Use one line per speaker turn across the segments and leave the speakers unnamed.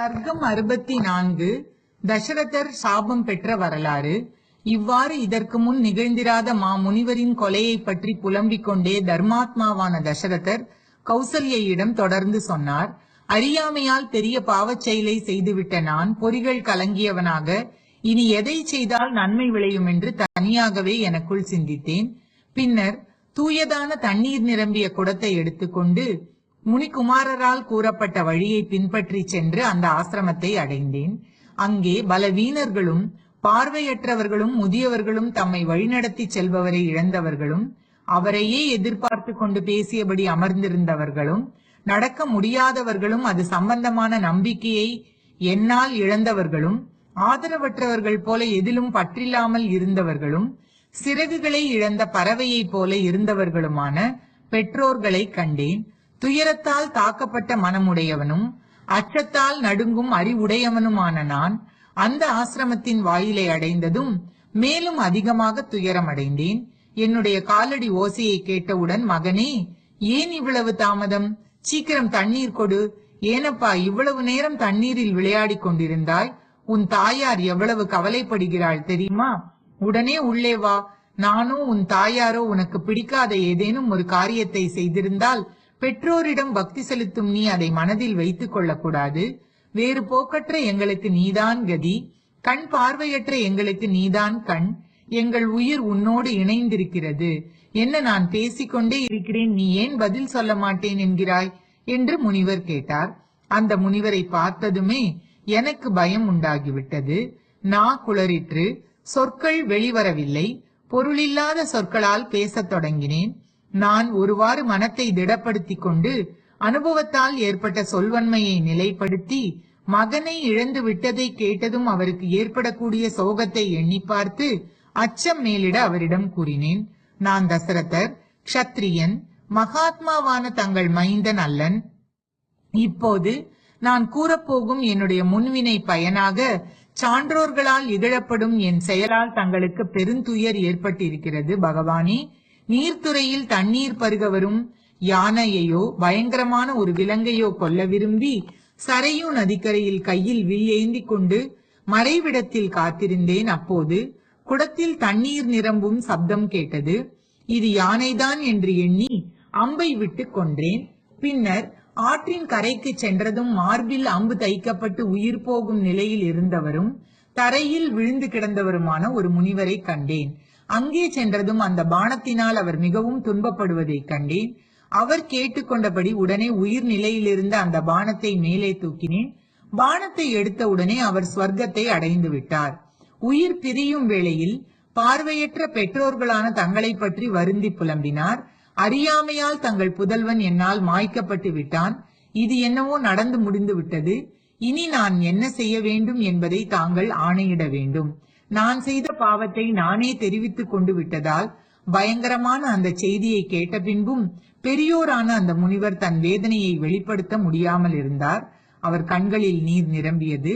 சர்க்கம் அறுபத்தி நான்கு தசரதர் சாபம் பெற்ற வரலாறு. இவ்வாறு இதற்கு முன் நிகழ்ந்திராத மா முனிவரின் கொலையை பற்றி புலம்பிக் கொண்டே தர்மாத்மாவான தசரதர் கௌசல்யிடம் தொடர்ந்து சொன்னார். அறியாமையால் பெரிய பாவச் செயலை செய்துவிட்ட நான் பொறிகள் கலங்கியவனாக இனி எதை செய்தால் நன்மை விளையும் என்று தனியாகவே எனக்குள் சிந்தித்தேன். பின்னர் தூயதான தண்ணீர் நிரம்பிய குடத்தை எடுத்துக்கொண்டு முனிகுமாரரால் கூறப்பட்ட வழியை பின்பற்றி சென்று அந்த ஆசிரமத்தை அடைந்தேன். அங்கே பலவீனர்களும் பார்வையற்றவர்களும் முதியவர்களும் தம்மை வழிநடத்தி செல்பவரை இழந்தவர்களும் அவரையே எதிர்பார்த்து கொண்டு பேசியபடி அமர்ந்திருந்தவர்களும் நடக்க முடியாதவர்களும் அது சம்பந்தமான நம்பிக்கையை என்னால் இழந்தவர்களும் ஆதரவற்றவர்கள் போல எதிலும் பற்றில்லாமல் இருந்தவர்களும் சிறகுகளை இழந்த பறவையைப் போல இருந்தவர்களுமான பெற்றோர்களை கண்டேன். துயரத்தால் தாக்கப்பட்ட மனமுடையவனும் அச்சத்தால் நடுங்கும் அறிவுடையவனுமான நான் அந்த ஆசிரமத்தின் வாயிலை அடைந்ததும் மேலும் அதிகமாக துயரமடைந்தேன். என்னுடைய காலடி ஓசையை கேட்டவுடன் மகனே ஏன் இவ்வளவு தாமதம்? சீக்கிரம் தண்ணீர் கொடு. ஏனப்பா இவ்வளவு நேரம் தண்ணீரில் விளையாடிக் கொண்டிருந்தாய். உன் தாயார் எவ்வளவு கவலைப்படுகிறாள் தெரியுமா? உடனே உள்ளே வா. நானோ உன் தாயாரோ உனக்கு பிடிக்காத ஏதேனும் ஒரு காரியத்தை செய்திருந்தால் பெற்றோரிடம் பக்தி செலுத்தும் நீ அதை மனதில் வைத்துக் கொள்ளக்கூடாது. வேறு போக்கற்ற எங்களுக்கு நீதான் கதி. கண் பார்வையற்ற எங்களுக்கு நீதான் கண். எங்கள் உயிர் உன்னோடு இணைந்திருக்கிறது. என்ன நான் பேசிக்கொண்டே இருக்கிறேன் நீ ஏன் பதில் சொல்ல மாட்டேன் என்கிறாய்? என்று முனிவர் கேட்டார். அந்த முனிவரை பார்த்ததுமே எனக்கு பயம் உண்டாகிவிட்டது. நா குளறிற்று. சொற்கள் வெளிவரவில்லை. பொருளில்லாத சொற்களால் பேசத் தொடங்கினேன். நான் ஒருவாறு மனத்தை திடப்படுத்திக் கொண்டு அனுபவத்தால் ஏற்பட்ட சொல்வன்மையை நிலைப்படுத்தி மகனை இழந்து விட்டதை கேட்டதும் அவருக்கு ஏற்படக்கூடிய சோகத்தை எண்ணி பார்த்து அச்சம் மேலிட அவரிடம் கூறினேன். நான் தசரதர் க்ஷத்ரியன் மகாத்மாவான தங்கள் மைந்தன் அல்லன். இப்போது நான் கூறப்போகும் என்னுடைய முன்வினை பயனாக சான்றோர்களால் இகழப்படும் என் செயலால் தங்களுக்கு பெருந்துயர் ஏற்பட்டிருக்கிறது பகவானே. நீர்த்துறையில் தண்ணீர் பருக வரும் யானையையோ பயங்கரமான ஒரு விலங்கையோ கொல்ல விரும்பி சரையு நதிக்கரையில் கையில் வில் ஏந்தி கொண்டு மறைவிடத்தில் காத்திருந்தேன் அப்போது. குடத்தில் தண்ணீர் நிரம்பும் சப்தம் கேட்டது. இது யானைதான் என்று எண்ணி அம்பை விட்டு கொன்றேன். பின்னர் ஆற்றின் கரைக்கு சென்றதும் மார்பில் அம்பு தைக்கப்பட்டு உயிர் போகும் நிலையில் இருந்தவரும் தரையில் விழுந்து கிடந்தவருமான ஒரு முனிவரை கண்டேன். அங்கே சென்றதும் அந்த பானத்தினால் அவர் மிகவும் துன்பப்படுவதை கண்டேன் அவர் கேட்டுக்கொண்டபடி உடனே உயிர் நிலையிலிருந்து அந்த பானத்தை மேலே தூக்கினேன். பானத்தை எடுத்த உடனே அவர் ஸ்வர்க்கத்தை அடைந்து விட்டார். உயிர் பிரியும் வேளையில் பார்வையற்ற பெற்றோர்களான தங்களை பற்றி வருந்தி புலம்பினார். அறியாமையால் தங்கள் புதல்வன் என்னால் மாய்க்கப்பட்டு விட்டான். இது என்னவோ நடந்து முடிந்து விட்டது. இனி நான் என்ன செய்ய வேண்டும் என்பதை தாங்கள் ஆணையிட வேண்டும். நான் செய்த பாவத்தை நானே தெரிவித்துக் கொண்டு விட்டதால் பயங்கரமான அந்த செய்தியை கேட்ட பின்பும் பெரியோரான அந்த முனிவர் தன் வேதனையை வெளிப்படுத்த முடியாமல் இருந்தார். அவர் கண்களில் நீர் நிரம்பியது.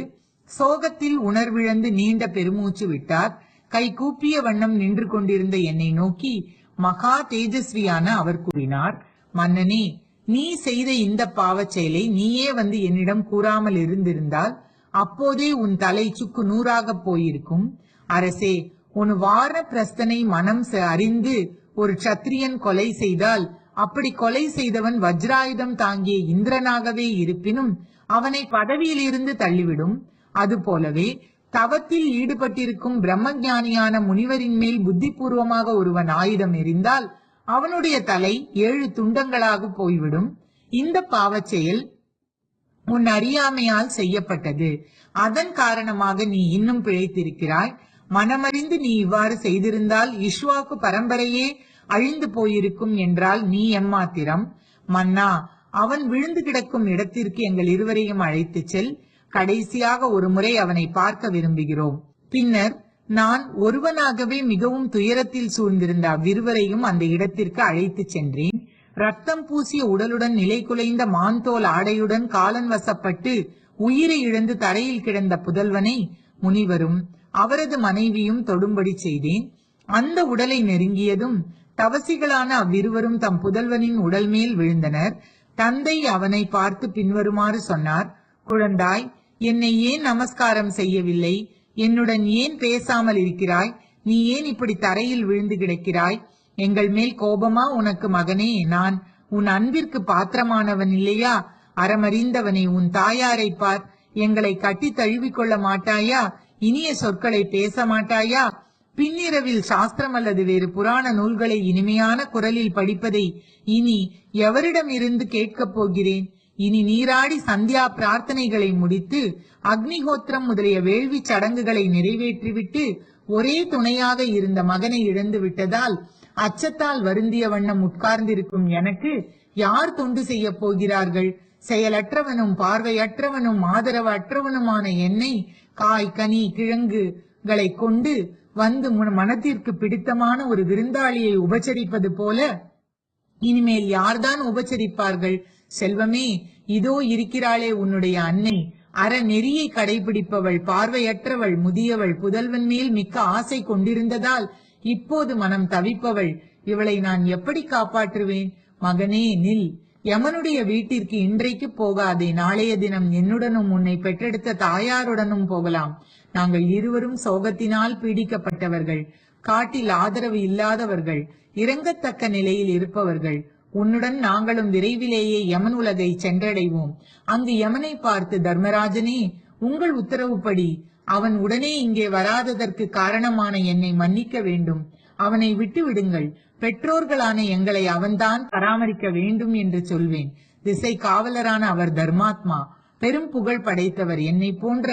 சோகத்தில் உணர்விழந்து நீண்ட பெருமூச்சு விட்டார். கை கூப்பிய வண்ணம் நின்று கொண்டிருந்த என்னை நோக்கி மகா தேஜஸ்வியான அவர் கூறினார் மன்னனே நீ செய்த இந்த பாவச் செயலை நீயே வந்து என்னிடம் கூறாமல் இருந்திருந்தால் அப்போதே உன் தலை சுக்கு நூறாக போயிருக்கும். அரசே உன் வார பிரஸ்தனை மனம் அறிந்து ஒரு சத்திரியன் கொலை செய்தால் அப்படி கொலை செய்தவன் வஜ்ராயுதம் தாங்கிய இந்திரனாகவே இருப்பினும் அவனை பதவியிலிருந்து தள்ளிவிடும். அதுபோலவே தவத்தில் ஈடுபட்டிருக்கும் பிரம்மஞானியான முனிவரின் மேல் புத்திபூர்வமாக ஒருவன் ஆயுதம் எறிந்தால் அவனுடைய தலை ஏழு துண்டங்களாக போய்விடும். இந்த பாவச் செயல் உன் அறியாமையால் செய்யப்பட்டது. அதன் காரணமாக நீ இன்னும் பிழைத்திருக்கிறாய். மனமறிந்து நீ இவ்வாறு செய்திருந்தால் இஷ்வாக்கு பரம்பரையே அழிந்து போயிருக்கும் என்றால் நீ எம்மாத்திரம்? மன்னா அவன் விழுந்து கிடக்கும் இடத்திற்கு எங்கள் இருவரையும் அழைத்துச் செல். கடைசியாக ஒரு முறை அவனை பார்க்க விரும்புகிறோம். பின்னர் நான் ஒருவனாகவே மிகவும் துயரத்தில் சூழ்ந்திருந்த அவ்விருவரையும் அந்த இடத்திற்கு அழைத்துச் சென்றேன். ரத்தம் பூசிய உடலுடன் நிலை குலைந்த மான்தோல் ஆடையுடன் காலன் வசப்பட்டு உயிரை இழந்து தரையில் கிடந்த புதல்வனை முனிவரும் அவரது மனைவியும் தொடும்படி செய்தேன். அந்த உடலை நெருங்கியதும் தவசிகளான அவ்விருவரும் தம் புதல்வனின் உடல் மேல் விழுந்தனர். தந்தை அவனை பார்த்து பின்வருமாறு சொன்னார் குழந்தாய் என்னை ஏன் நமஸ்காரம் செய்யவில்லை? என்னுடன் ஏன் பேசாமல் இருக்கிறாய்? நீ ஏன் இப்படி தரையில் விழுந்து கிடக்கிறாய்? எங்கள் மேல் கோபமா உனக்கு மகனே நான் உன் அன்பிற்கு பாத்திரமானவன் இல்லையா? அறமறிந்தவனே உன் தாயாரை பார். எங்களை கட்டி தழுவிக் கொள்ள மாட்டாயா? இனிய சொற்களை பேச மாட்டாயா? பின்னிரவில் சாஸ்திரம் அல்லது வேறு புராண நூல்களை இனிமையான குரலில் படிப்பதை இனி எவரிடம் இருந்து கேட்கப் போகிறேன்? இனி நீராடி சந்தியா பிரார்த்தனைகளை முடித்து அக்னிஹோத்திரம் முதலிய வேள்வி சடங்குகளை நிறைவேற்றிவிட்டு ஒரே துணையாக இருந்த மகனை இழந்து விட்டதால் அச்சத்தால் வருந்திய வண்ணம் உட்கார்ந்திருக்கும் எனக்கு யார் தொண்டு செய்ய போகிறார்கள்? செயலற்றவனும் பார்வையற்றவனும் ஆதரவற்றவனுமான என்னை காய் கனி கிழங்குகளை கொண்டு வந்து மனத்திற்கு பிடித்தமான ஒரு விருந்தாளியை உபச்சரிப்பது போல இனிமேல் யார்தான் உபச்சரிப்பார்கள்? செல்வமே இதோ இருக்கிறாளே உன்னுடைய அன்னை. அறநெறியை கடைபிடிப்பவள் பார்வையற்றவள் முதியவள் புதல்வன் மேல் மிக்க ஆசை கொண்டிருந்ததால் இப்போது மனம் தவிப்பவள். இவளை நான் எப்படி காப்பாற்றுவேன்? மகனே நில். யமனுடைய வீட்டிற்கு இன்றைக்கு போகாதே. நாளைய தினம் என்னுடனும் உன்னை பெற்றெடுத்த தாயாருடனும் போகலாம். நாங்கள் இருவரும் சோகத்தினால் பீடிக்கப்பட்டவர்கள். காட்டில் ஆதரவு இல்லாதவர்கள். இறங்கத்தக்க நிலையில் இருப்பவர்கள். உன்னுடன் நாங்களும் விரைவிலேயே யமன் உலகை சென்றடைவோம். அங்கு யமனை பார்த்து தர்மராஜனே உங்கள் உத்தரவுப்படி அவன் உடனே இங்கே வராததற்கு காரணமான என்னை மன்னிக்க வேண்டும். அவனை விட்டு விடுங்கள் பெற்றோர்களான எங்களை அவன்தான் பராமரிக்க வேண்டும் என்று சொல்வேன். திசை காவலரான அவர் தர்மாத்மா. பெரும் புகழ் படைத்தவர் என்னை போன்ற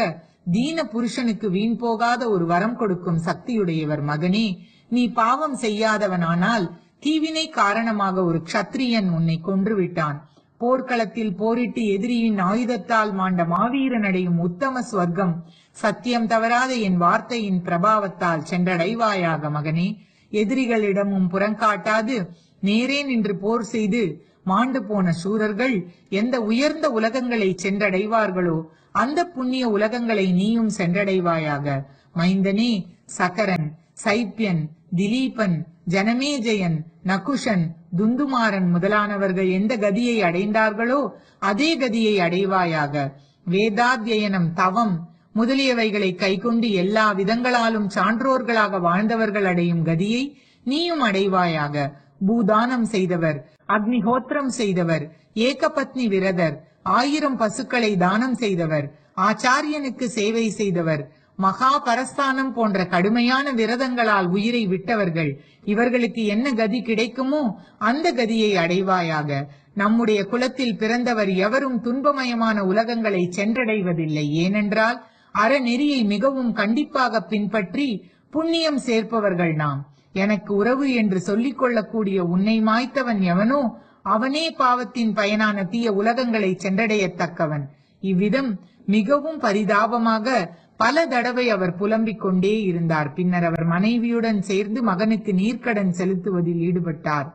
தீன புருஷனுக்கு வீண் போகாத ஒரு வரம் கொடுக்கும் சக்தியுடையவர் மகனே நீ பாவம் செய்யாதவனானால் தீவினை காரணமாக ஒரு க்ஷத்ரியன் உன்னை கொன்று விட்டான் போர்க்களத்தில் போரிட்டு எதிரியின் ஆயுதத்தால் மாண்ட மாவீரன் அடையும் உத்தம ஸ்வர்க்கம் சத்தியம் தவறாத என் வார்த்தையின் பிரபாவத்தால் சென்றடைவாயாக மகனே. எதிரிகளிடமும் புறங்காட்டாது நேரே நின்று போர் செய்து மாண்டு போன சூரர்கள் எந்த உயர்ந்த உலகங்களை சென்றடைவார்களோ அந்த புண்ணிய உலகங்களை நீயும் சென்றடைவாயாக. மைந்தனே சகரன் சைப்பியன் திலீபன் ஜனமேஜயன் நகுஷன் துந்துமாறன் முதலானவர்கள் எந்த கதியை அடைந்தார்களோ அதே கதியை அடைவாயாக. வேதாத்தியனம் தவம் முதலியவைகளை கைக்கொண்டு எல்லா விதங்களாலும் சான்றோர்களாக வாழ்ந்தவர்கள் அடையும் கதியை நீயும் அடைவாயாக. பூதானம் செய்தவர் அக்னிஹோத்திரம் செய்தவர் ஏகபத்னி விரதர் ஆயிரம் பசுக்களை தானம் செய்தவர் ஆச்சாரியனுக்கு சேவை செய்தவர் மகா பரஸ்தானம் போன்ற கடுமையான விரதங்களால் உயிரை விட்டவர்கள் இவர்களுக்கு என்ன கதி கிடைக்குமோ அந்த கதியை அடைவாயாக. நம்முடைய குலத்தில் பிறந்தவர் எவரும் துன்பமயமான உலகங்களை சென்றடைவதில்லை. ஏனென்றால் அறநெறியை மிகவும் கண்டிப்பாக பின்பற்றி புண்ணியம் சேர்ப்பவர்கள் நாம். எனக்கு உறவு என்று சொல்லிக் கொள்ளக்கூடிய உன்னை மாய்த்தவன் எவனோ அவனே பாவத்தின் பயனான தீய உலகங்களை சென்றடையத்தக்கவன். இவ்விதம் மிகவும் பரிதாபமாக பல தடவை அவர் புலம்பிக் கொண்டே இருந்தார். பின்னர் அவர் மனைவியுடன் சேர்ந்து மகனுக்கு நீர்க்கடன் செலுத்துவதில் ஈடுபட்டார்.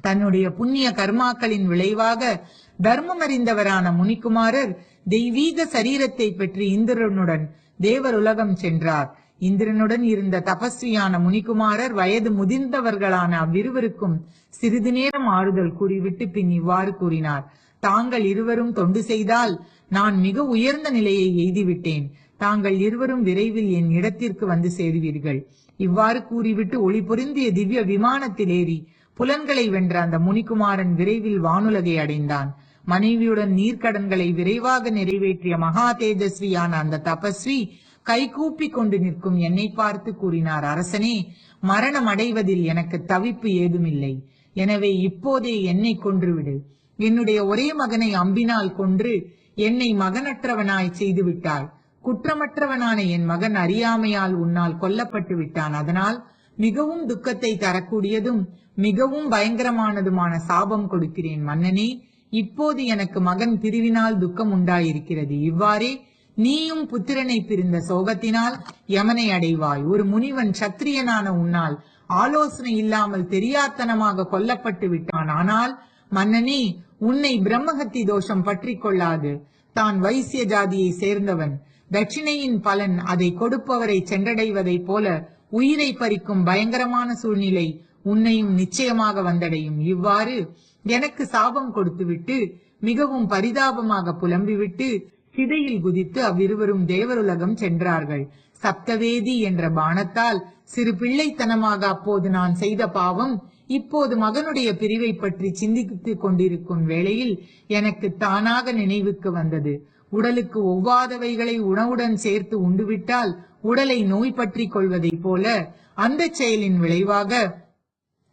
தன்னுடைய புண்ணிய கர்மாக்களின் விளைவாக தர்மம் அறிந்தவரான முனிக்குமாரர் தெய்வீக சரீரத்தை பெற்று இந்திரனுடன் தேவர் உலகம் சென்றார். இந்திரனுடன் இருந்த தபஸ்வியான முனிக்குமாரர் வயது முதிர்ந்தவர்களான அவ்விருவருக்கும் சிறிது நேரம் ஆறுதல் கூறிவிட்டு பின் இவ்வாறு கூறினார். தாங்கள் இருவரும் தொண்டு செய்தால் நான் மிக உயர்ந்த நிலையை எய்திவிட்டேன். தாங்கள் இருவரும் விரைவில் என் இடத்திற்கு வந்து சேருவீர்கள். இவ்வாறு கூறிவிட்டு ஒளி பொருந்திய திவ்ய விமானத்தில் ஏறி புலன்களை வென்ற அந்த முனிக்குமாரன் விரைவில் வானுலகை அடைந்தான். மனைவியுடன் நீர்க்கடன்களை விரைவாக நிறைவேற்றிய மகா தேஜஸ்வியான அந்த தபஸ்வி கைகூப்பி கொண்டு நிற்கும் என்னை பார்த்து கூறினார் அரசனே மரணம் அடைவதில் எனக்கு தவிப்பு ஏதுமில்லை. எனவே இப்போதே என்னை கொன்றுவிடு. என்னுடைய ஒரே மகனை அம்பினால் கொன்று என்னை மகனற்றவனாய் செய்து விட்டாள் குற்றமற்றவனான என் மகன் அறியாமையால் உன்னால் கொல்லப்பட்டு விட்டான். அதனால் மிகவும் துக்கத்தை தரக்கூடியதும் மிகவும் பயங்கரமானதுமான சாபம் கொடுக்கிறேன் மன்னனே. இப்போது எனக்கு மகன் பிரிவினால் துக்கம் உண்டாயிருக்கிறது. இவ்வாறே நீயும் புத்திரனை பிரிந்த சோகத்தினால் யமனை அடைவாய். ஒரு முனிவன் சத்திரியனான உன்னால் ஆலோசனை இல்லாமல் தெரியாத்தனமாக கொல்லப்பட்டு விட்டான். ஆனால் மன்னனே உன்னை பிரம்மஹத்தி தோஷம் பற்றி கொள்ளாது. தான் வைசிய ஜாதியை சேர்ந்தவன். தட்சிணையின் பலன் அதை கொடுப்பவரை சென்றடைவதைப் போல உயிரை பறிக்கும் பயங்கரமான சூழ்நிலை உன்னையும் நிச்சயமாக வந்தடையும். இவ்வாறு எனக்கு சாபம் கொடுத்துவிட்டு மிகவும் பரிதாபமாக புலம்பிவிட்டு சிதையில் குதித்து அவ்விருவரும் தேவருலகம் சென்றார்கள். சப்தவேதி என்ற பானத்தால் சிறு பிள்ளைத்தனமாக அப்போது நான் செய்த பாவம் இப்போது மகனுடைய பிரிவை பற்றி சிந்தித்துக் கொண்டிருக்கும் வேளையில் எனக்கு தானாக நினைவுக்கு வந்தது. உடலுக்கு ஒவ்வாதவைகளை உணவுடன் சேர்த்து உண்டுவிட்டால் உடலை நோய் பற்றி கொள்வதைப் போல அந்த செயலின் விளைவாக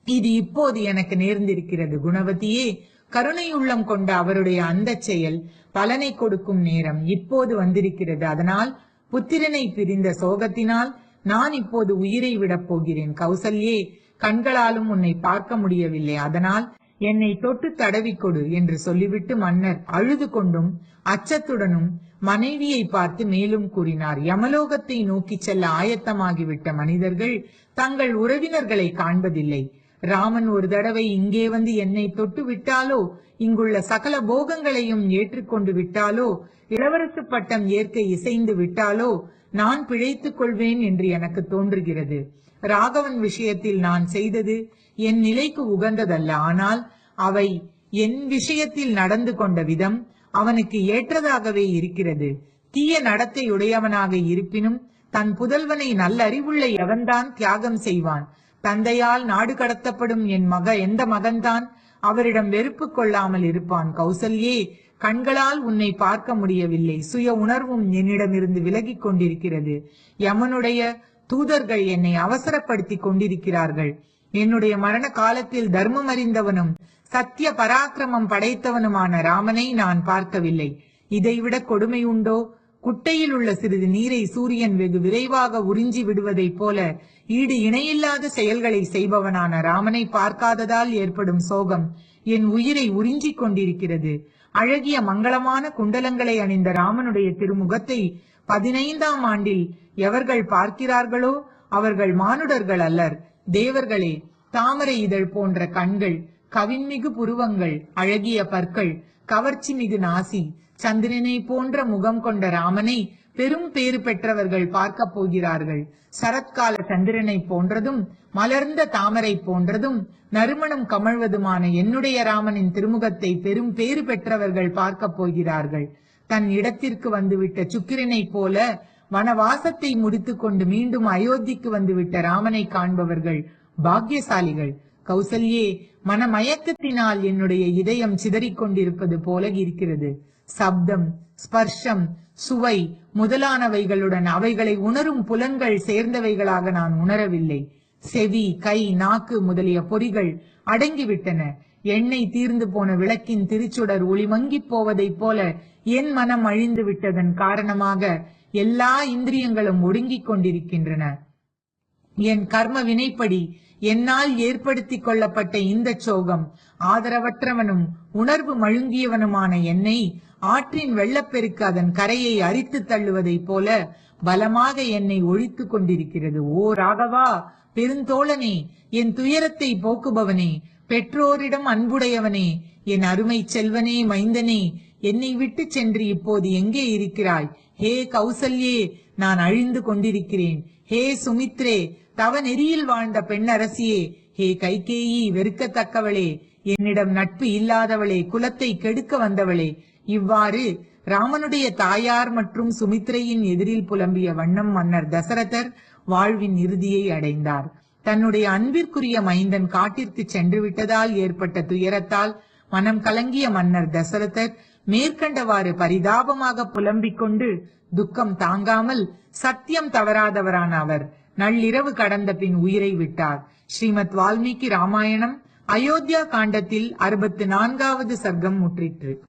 இது இப்போது எனக்கு நேர்ந்திருக்கிறது. குணவதியே கருணையுள்ளம் கொண்ட அவருடைய அந்த செயல் பலனை கொடுக்கும் நேரம் இப்போது வந்திருக்கிறது. அதனால் புத்திரனை பிரிந்த சோகத்தினால் நான் இப்போது உயிரை விடப் போகிறேன். கௌசல்யே கண்களாலும் உன்னை பார்க்க முடியவில்லை. அதனால் என்னை தொட்டு தடவி கொடு என்று சொல்லிவிட்டு மன்னர் அழுது கொண்டும் அச்சத்துடனும் மனைவியை பார்த்து மேலும் கூறினார். யமலோகத்தை நோக்கி செல்ல ஆயத்தமாகிவிட்ட மனிதர்கள் தங்கள் உறவினர்களை காண்பதில்லை. ராமன் ஒரு தடவை இங்கே வந்து என்னை தொட்டு விட்டாலோ? இங்குள்ள சகல போகங்களையும் ஏற்றுக்கொண்டு விட்டாலோ? இளவரசு பட்டம் ஏற்க இசைந்து விட்டாலோ? நான் பிழைத்துக் கொள்வேன் என்று எனக்கு தோன்றுகிறது. ராகவன் விஷயத்தில் நான் செய்தது என் நிலைக்கு உகந்ததல்ல. ஆனால் அவை என் விஷயத்தில் நடந்து கொண்ட விதம் அவனுக்கு ஏற்றதாகவே இருக்கிறது. தீய நடத்தையுடையவனாக இருப்பினும் தன் புதல்வனை நல்ல அறிவுள்ள எவன்தான் தியாகம் செய்வான். தந்தையால் நாடு கடத்தப்படும் என் மக எந்த மகன்தான் அவரிடம் வெறுப்பு கொள்ளாமல் இருப்பான்? கௌசல்யே கண்களால் உன்னை பார்க்க முடியவில்லை. சுய உணர்வும் என்னிடமிருந்து விலகிக் கொண்டிருக்கிறது. யமனுடைய தூதர்கள் என்னை அவசரப்படுத்தி கொண்டிருக்கிறார்கள். என்னுடைய மரண காலத்தில் தர்மம் அறிந்தவனும் சத்திய பராக்கிரமம் படைத்தவனுமான ராமனை நான் பார்க்கவில்லை. இதைவிட கொடுமை உண்டோ குட்டையில் உள்ள சிறிது நீரை சூரியன் வெகு விரைவாக உறிஞ்சி விடுவதைப் போல ஈடு இணையில்லாத செயல்களை செய்பவனான ராமனை பார்க்காததால் ஏற்படும் சோகம் என் உயிரை உறிஞ்சிக் கொண்டிருக்கிறது. அழகிய மங்களமான குண்டலங்களை அணிந்த ராமனுடைய திருமுகத்தை பதினைந்தாம் ஆண்டில் எவர்கள் பார்க்கிறார்களோ அவர்கள் மானுடர்கள் அல்லர். தேவர்களே தாமரை இதழ் போன்ற கண்கள் கவின்மிகு புருவங்கள் அழகிய பற்கள் கவர்ச்சி மிகு நாசி சந்திரனை போன்ற முகம் கொண்ட ராமனை பெரும் பேறு பெற்றவர்கள் பார்க்க போகிறார்கள். சரத்கால சந்திரனை போன்றதும் மலர்ந்த தாமரை போன்றதும் நறுமணம் கமழ்வதுமான என்னுடைய ராமனின் திருமுகத்தை பெரும் பேறு பெற்றவர்கள் பார்க்க போகிறார்கள். தன் இடத்திற்கு வந்துவிட்ட சுக்கிரனை போல வனவாசத்தை முடித்துக்கொண்டு மீண்டும் அயோத்திக்கு வந்துவிட்ட ராமனை காண்பவர்கள் பாக்கியசாலிகள். கௌசல்யே மனமயக்கத்தினால் என்னுடைய இதயம் சிதறிக் கொண்டிருப்பது போல இருக்கிறது. சப்தம் ஸ்பர்ஷம் சுவை முதலானவைகளுடன் அவைகளை உணரும் புலன்கள் சேர்ந்தவைகளாக நான் உணரவில்லை. செவி கை நாக்கு முதலிய பொறிகள் அடங்கிவிட்டன. எண்ணெய் தீர்ந்து போன விளக்கின் திருச்சுடர் ஒளிமங்கி போவதைப் போல என் மனம் அழிந்து விட்டதன் காரணமாக எல்லா இந்திரியங்களும் ஒடுங்கிக் கொண்டிருக்கின்றன. என் கர்ம வினைப்படி என்னால் ஏற்படுத்திக் கொள்ளப்பட்ட இந்த சோகம் ஆதரவற்றவனும் உணர்வு மழுங்கியவனுமான என்னை ஆற்றின் வெள்ளப்பெருக்கு அதன் கரையை அரித்து தள்ளுவதைப் போல பலமாக என்னை ஒழித்துக் கொண்டிருக்கிறது. ஓ ராகவா பெருந்தோழனே என் துயரத்தை போக்குபவனே பெற்றோரிடம் அன்புடையவனே என் அருமை செல்வனே மைந்தனே என்னை விட்டு சென்று இப்போது எங்கே இருக்கிறாய்? ஹே கௌசல்யே நான் அழிந்து கொண்டிருக்கிறேன். ஹே சுமித்ரே தவ நெறியில் வாழ்ந்த பெண்ணரசியே ஹே கைகேயி வெறுக்கத்தக்கவளே என்னிடம் நட்பு இல்லாதவளே குலத்தை கெடுக்க வந்தவளே இவ்வாறு ராமனுடைய தாயார் மற்றும் சுமித்ரையின் எதிரில் புலம்பிய வண்ணம் மன்னர் தசரதர் வாழ்வின் இறுதியை அடைந்தார். தன்னுடைய அன்பிற்குரிய மைந்தன் காட்டிற்கு சென்று விட்டதால் ஏற்பட்ட துயரத்தால் மனம் கலங்கிய மன்னர் தசரதர் மேற்கண்டவாறு பரிதாபமாக புலம்பிக் கொண்டு துக்கம் தாங்காமல் சத்தியம் தவறாதவரான அவர் நள்ளிரவு கடந்த பின் உயிரை விட்டார். ஸ்ரீமத் வால்மீகி ராமாயணம் அயோத்தியா காண்டத்தில் அறுபத்து நான்காவது சர்க்கம் முற்றிற்று.